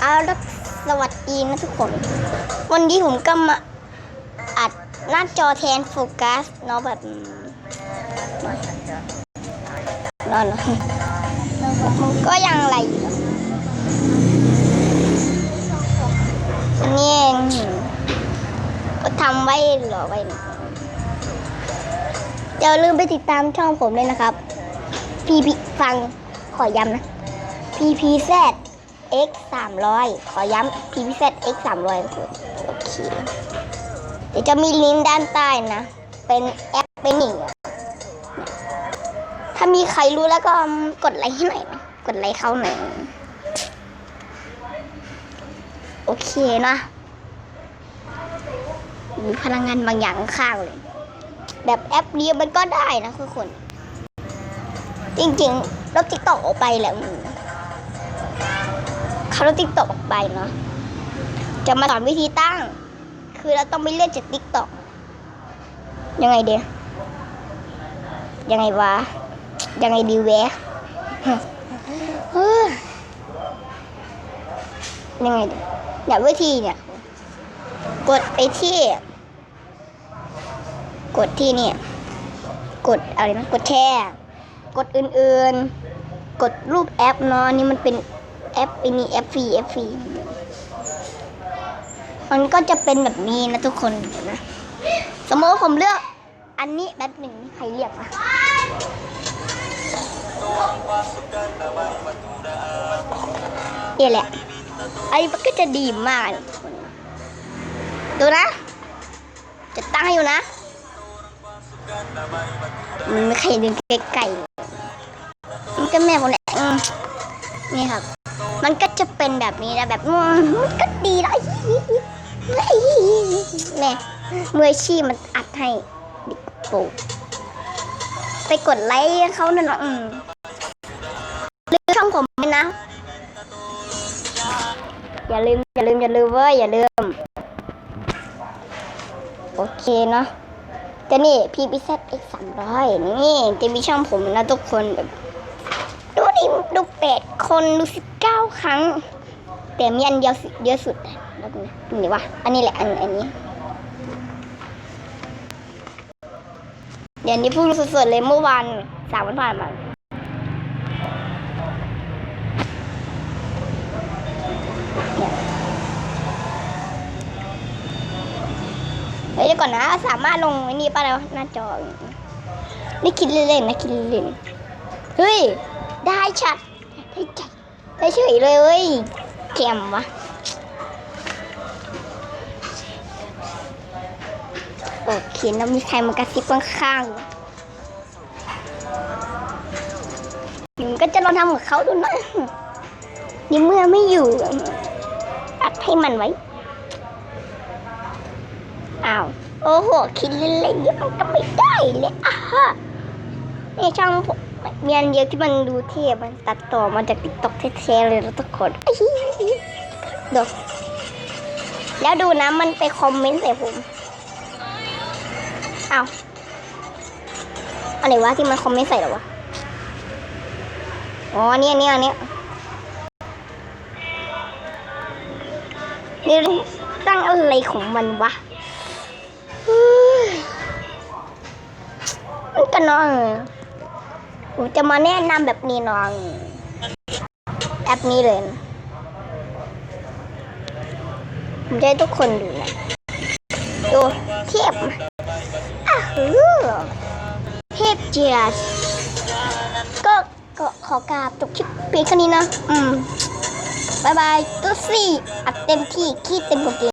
เอาละสวัสดีนะทุกคน วันนี้ผมก็มาอัดหน้าจอแทนโฟกัสเนาะแบบนอนมันก็ยังไรอันนี้เองก็ทำไว้หรอไว้นะอย่าลืมไปติดตามช่องผมเลยนะครับ พีพีฟังขอย้ำนะ PPZ X 300 ขอย้ำ PPZ X 300โอเคเดี๋ยวจะมีลิงก์ด้านใต้นะ เป็นแอปเป็นหนิงถ้ามีใครรู้แล้วก็กดไลค์ให้หน่อยนะกดไลค์เขาหน่อยโอเคนะมีพลังงานบางอย่างข้างเลย แบบแอปเดียวมันก็ได้นะทุกคน จริงๆลบติ๊กตอกออกไปแหละมึง ขาลบติ๊กตอกออกไปเนาะจะมาสอนวิธีตั้ง คือเราต้องไปเล่นจากติ๊กตอกยังไงเดียยังไงวะ ยังไงดีแวะเฮ้ยยังไงเนี่ยวิธีเนี่ย กดไปที่ กดที่เนี่ย กดอะไรนะ กดแชร์ กดอื่นๆ กดรูปแอปเนาะนี่มันเป็น อปไอ้นี่แอปฟรีแอปฟรีมันก็จะเป็นแบบนี้นะทุกคนนะ สมมติผมเลือกอันนี้แบบหนึ่งใครเรียกวะนี่แหละไอ้มันก็จะดีมากทุกคนดูนะ จะตั้งให้อยู่นะมันไม่ใครเดินไกลๆมันก็แม่ผมแหละนี่ครับ มันก็จะเป็นแบบนี้นะแบบมันก็ดีแล้วแม่มืออชีพมันอัดให้ดิโปไปกดไลค์เขาหนั่นนะอืมลืมช่องผมไปนะ อย่าลืม อย่าลืม อย่าลืมเว้ยอย่าลืม โอเคเนาะแต่นี่ PPZ X 300 นี่จะมีช่องผมนะทุกคนแบบ ดูดิดูแปดคนดูสิบเก้าครั้ง แต่มีอันเดียวเยอะสุดแล้วกันนะนี่วะอันนี้แหละอันอันนี้ เดี๋ยวนี้พูดสดๆเลยเมื่อวานสามวันผ่านมาเฮ้ยเดี๋ยวก่อนนะ สามารถลงไอ้นี่ป่ะแล้วหน้าจอนี่คิดเล่นๆนะคิดเล่นๆเฮ้ย ได้ชัดได้จัดได้เฉยเลยเว้ยแกมวะโอเคแล้วมีใครมากระซิบข้างๆมันก็จะลองทำกับเขาดูหนะนี่เมื่อไม่อยู่อัดให้มันไว้ อ้าว โอ้โห คิดเล่นๆเดี๋ยมันก็ไม่ได้เลยอะฮะในช่างผม มีอันเดียวที่มันดูเท่มันตัดต่อมาจากติ๊กต็อกแท้ๆเลยทุกคนอื้อหือดูแล้วดูนะมันไปคอมเมนต์ใส่ผม เอาอะไรวะที่มันคอมเมนต์ใส่เหรอวะ อ๋อเนี่ยเนี่ยเนี่ยนี่ตั้งอะไรของมันวะมันก็นอน ผมจะมาแนะนำแบบนี้น้องแอปนี้เลยนะผมจะให้ทุกคนดูนะ ดูเทียบมาอะเทพเจียสก็ก็ขอกราบจบคลิปเพียงแค่นี้นะ อืมบายบายตุ๊ซี่อัดเต็มที่ ขี้เต็มกว่าเกม